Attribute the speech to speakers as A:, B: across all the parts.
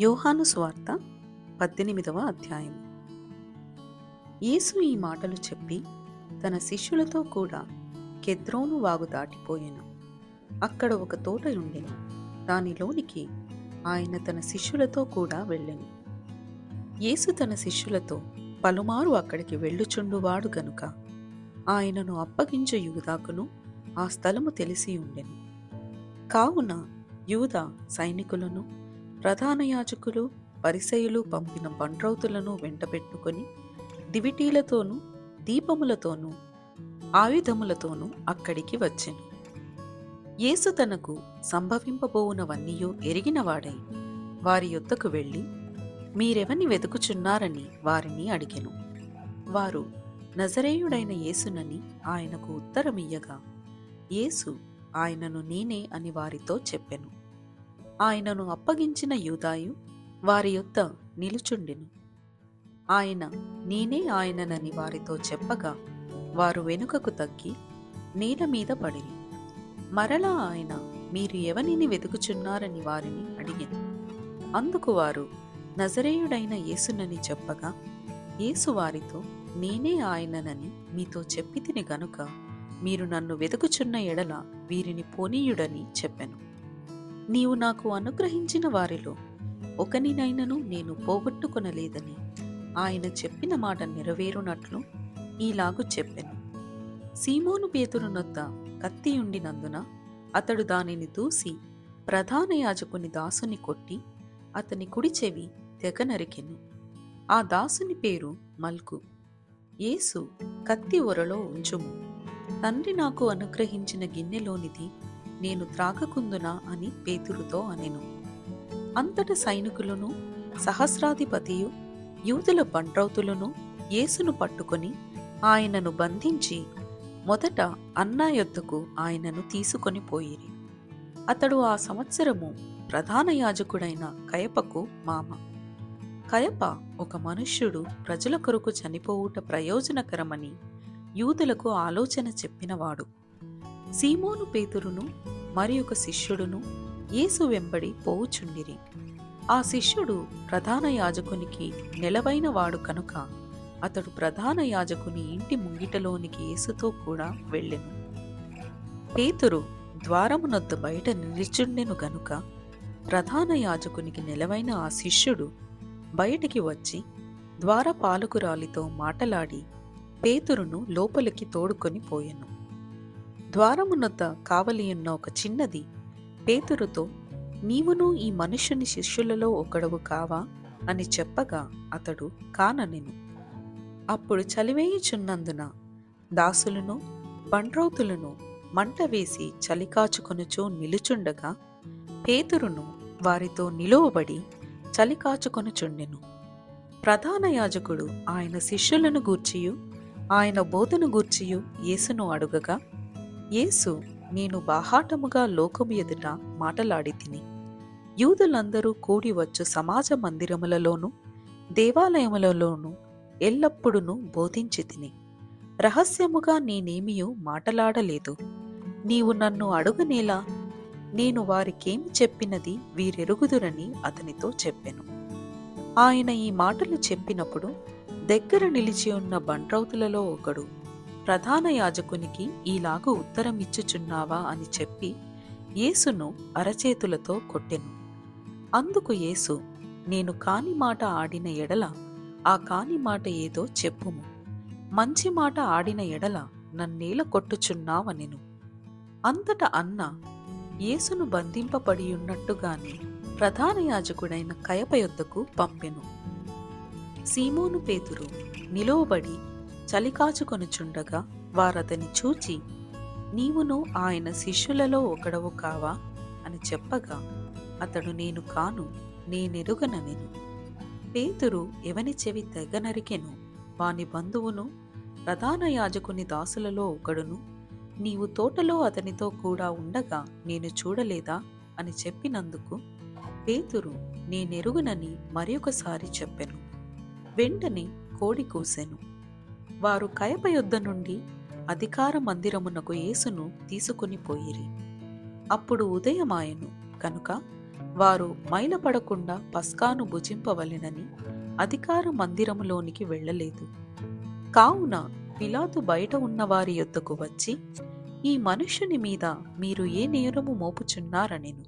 A: యోహాను స్వార్త పద్దెనిమిదవ అధ్యాయం. యేసు ఈ మాటలు చెప్పి తన శిష్యులతో కూడా కెద్రోను వాగు దాటిపోయాను. అక్కడ ఒక తోట ఉండెను దానిలోనికి ఆయన తన శిష్యులతో కూడా వెళ్ళెను. యేసు తన శిష్యులతో పలుమారు అక్కడికి వెళ్ళుచుండువాడు గనుక ఆయనను అప్పగించు యూదాకును ఆ స్థలము తెలిసి ఉండెను. కావున యూదా సైనికులను ప్రధాన యాజకులు పరిసయులు పంపిన బండ్రౌతులను వెంటబెట్టుకొని దివిటీలతోనూ దీపములతోనూ ఆయుధములతోనూ అక్కడికి వచ్చెను. యేసు తనకు సంభవింపబోవునవన్నీయూ ఎరిగినవాడై వారి యొద్దకు వెళ్ళి మీరెవని వెతుకుచున్నారని వారిని అడిగెను. వారు నజరేయుడైన యేసునని ఆయనకు ఉత్తరమియ్యగా. యేసు ఆయనను నేనే అని వారితో చెప్పెను. ఆయనను అప్పగించిన యూదాయు వారి యొద్ద నిలుచుండెను. ఆయన నేనే ఆయననని వారితో చెప్పగా వారు వెనుకకు తగ్గి నేల మీద పడిరి. మరలా ఆయన మీరు ఎవనిని వెతుకుచున్నారని వారిని అడిగింది అందుకు వారు నజరేయుడైన యేసునని చెప్పగా యేసు వారితో నేనే ఆయననని మీతో చెప్పితిని గనుక మీరు నన్ను వెతుకుచున్న ఎడల వీరిని పోనీయుడని చెప్పెను. నీవు నాకు అనుగ్రహించిన వారిలో ఒకనినైనను నేను పోగొట్టుకొనలేదని ఆయన చెప్పిన మాట నెరవేరునట్లు ఈలాగు చెప్పెను. సీమోను పేతురునొద్ద కత్తి ఉండినందున అతడు దానిని దూసి ప్రధాన యాజకుని దాసుని కొట్టి అతని కుడి చెవి తెగ నరికెను. ఆ దాసుని పేరు మల్కు. యేసు కత్తి ఒరలో ఉంచుము. తండ్రి నాకు అనుగ్రహించిన గిన్నెలోనిది నేను త్రాగకుందునా అని పేతురుతో అనెను. అంతట సైనికులను సహస్రాధిపతియు యూదుల బండ్రౌతులను యేసును పట్టుకొని ఆయనను బంధించి మొదట అన్నా యొద్దకు ఆయనను తీసుకొని పోయిరి. అతడు ఆ సంవత్సరము ప్రధాన యాజకుడైన కయపకు మామ. కయప ఒక మనుష్యుడు ప్రజల కొరకు చనిపోవుట ప్రయోజనకరమని యూదులకు ఆలోచన చెప్పినవాడు. సీమోను పేతురును మరి ఒక శిష్యుడును యేసు వెంబడి పోవుచుండిరి. ఆ శిష్యుడు ప్రధాన యాజకునికి నెలవైన వాడు కనుక అతడు ప్రధాన యాజకుని ఇంటి ముంగిటలోనికి యేసుతో కూడా వెళ్ళెను. పేతురు ద్వారమునొద్ద బయట నిలిచుండెను గనుక ప్రధాన యాజకునికి నెలవైన ఆ శిష్యుడు బయటికి వచ్చి ద్వారపాలకురాలితో మాటలాడి పేతురును లోపలికి తోడుకొని పోయెను. ద్వారమునొద్ద కావలియున్న ఒక చిన్నది. పేతురుతో నీవును ఈ మనుష్యుని శిష్యులలో ఒకడవు కావా అని చెప్పగా అతడు కాననెను. అప్పుడు చలివేయుచున్నందున దాసులను బండ్రౌతులను మంట వేసి చలికాచుకొనుచూ నిలుచుండగా పేతురును వారితో నిలువబడి చలికాచుకొనుచుండెను. ప్రధాన యాజకుడు ఆయన శిష్యులను గూర్చియు ఆయన బోధను గూర్చియు యేసును అడుగగా యేసు నేను బాహాటముగా లోకము ఎదుట మాటలాడి తిని యూదులందరూ కూడి వచ్చు సమాజ మందిరములలోనూ దేవాలయములలోనూ ఎల్లప్పుడూ బోధించి తిని. రహస్యముగా నేనేమియూ మాటలాడలేదు. నీవు నన్ను అడుగునేలా నేను వారికేమి చెప్పినది వీరెరుగుదురని అతనితో చెప్పెను. ఆయన ఈ మాటలు చెప్పినప్పుడు దగ్గర నిలిచి ఉన్న బండ్రౌతులలో ఒకడు ప్రధాన యాజకునికి ఈలాగు ఉత్తరం ఇచ్చుచున్నావా అని చెప్పి యేసును అరచేతులతో కొట్టెను. అందుకు యేసు నేను కాని మాట ఆడిన ఎడల ఆ కాని మాట ఏదో చెప్పుము. మంచి మాట ఆడిన ఎడల నన్నేల కొట్టుచున్నావనెను. అంతట అన్న యేసును బంధింపబడి ఉన్నట్టుగానే ప్రధాన యాజకుడైన కయప యొద్దకు పంపెను. సీమోను పేతురు నిలువబడి చలికాచుకొనుచుండగా వారతని చూచి నీవును ఆయన శిష్యులలో ఒకడవు కావా అని చెప్పగా అతడు నేను కాను నేనెరుగననెను పేతురు ఎవని చెవి తెగ నరికెను? వాని బంధువును ప్రధాన యాజకుని దాసులలో ఒకడును. నీవు తోటలో అతనితో కూడా ఉండగా నేను చూడలేదా అని చెప్పినందుకు పేతురు నేనెరుగునని మరొకసారి చెప్పెను. వెంటనే కోడి కూసెను. వారు కయప యొద్ద నుండి అధికార మందిరమునకు యేసును తీసుకుని పోయిరి. అప్పుడు ఉదయమాయను. కనుక వారు మైలపడకుండా పస్కాను భుజింపవలెనని అధికార మందిరములోనికి వెళ్ళలేదు. కావున పిలాతు బయట ఉన్న వారి యొద్దకు వచ్చి ఈ మనుష్యుని మీద మీరు ఏ నేరము మోపుచున్నారనెను.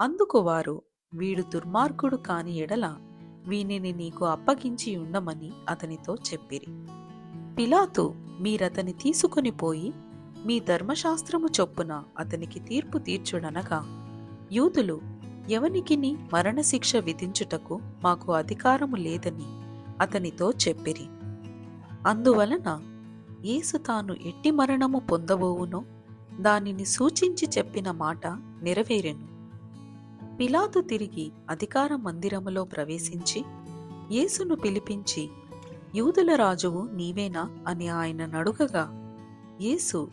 A: అందుకు వారు వీడు దుర్మార్గుడు కాని ఎడల వీనిని నీకు అప్పగించి ఉండమని అతనితో చెప్పిరి. పిలాతు మీరతని తీసుకుని పోయి మీ ధర్మశాస్త్రము చొప్పున అతనికి తీర్పు తీర్చుడనగా యూదులు ఎవనికిని మరణశిక్ష విధించుటకు మాకు అధికారము లేదని అతనితో చెప్పిరి. అందువలన యేసు తాను ఎట్టి మరణము పొందబోవునో దానిని సూచించి చెప్పిన మాట నెరవేరెను. పిలాతు తిరిగి అధికార మందిరములో ప్రవేశించి యేసును పిలిపించి యూదుల రాజువు నీవేనా అని ఆయన నడుగగా యేసు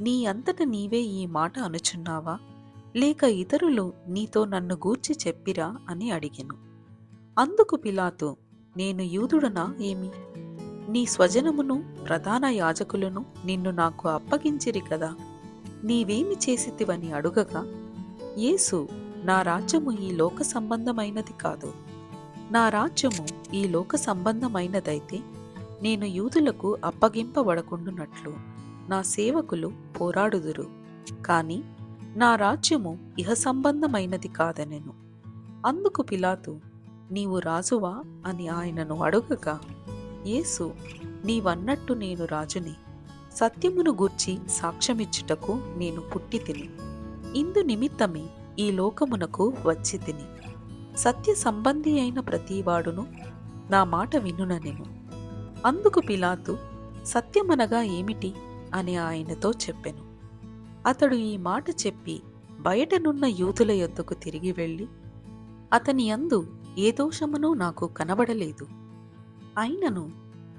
A: నీ అంతట నీవే ఈ మాట అనుచున్నావా? లేక ఇతరులు నీతో నన్ను గూర్చి చెప్పిరా? అని అడిగెను. అందుకు పిలాతు నేను యూదుడనా ఏమి? నీ స్వజనమును ప్రధాన యాజకులను నిన్ను నాకు అప్పగించిరి కదా? నీవేమి చేసితివని అడుగగా యేసు నా రాజ్యము ఈ లోక సంబంధమైనది కాదు. నా రాజ్యము ఈ లోక సంబంధమైనదైతే నేను యూదులకు అప్పగింపబడకుండునట్లు నా సేవకులు పోరాడుదురు. కాని నా రాజ్యము ఇహ సంబంధమైనది కాదనెను. అందుకు పిలాతు నీవు రాజువా అని ఆయనను అడుగగా యేసు నీవన్నట్టు నేను రాజుని సత్యమును గూర్చి సాక్ష్యమిచ్చుటకు నేను పుట్టి తిని ఇందు నిమిత్తమే ఈ లోకమునకు వచ్చి తిని సత్య సంబంధి అయిన ప్రతివాడును నా మాట వినుననెను అందుకు పిలాతు సత్యమనగా ఏమిటి? అని ఆయనతో చెప్పెను. అతడు ఈ మాట చెప్పి బయటనున్న యూదుల యొద్దకు తిరిగి వెళ్ళి అతని అందు ఏ దోషమునూ నాకు కనబడలేదు. అయినను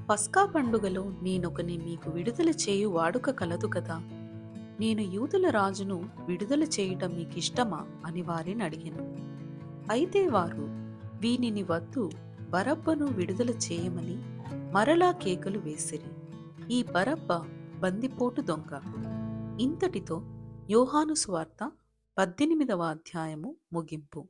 A: పస్కా పండుగలో నేనొకని మీకు విడుదల చేయు వాడుక కలదు కదా? నేను యూదుల రాజును విడుదల చేయటం మీకిష్టమా అని వారిని అడిగాను. అయితే వారు వీనిని వద్దు బరబ్బను విడుదల చేయమని మరలా కేకలు వేసిరి. ఈ బరబ్బ బందిపోటు దొంగ. ఇంతటితో యోహాను పద్దెనిమిదవ అధ్యాయము ముగింపు.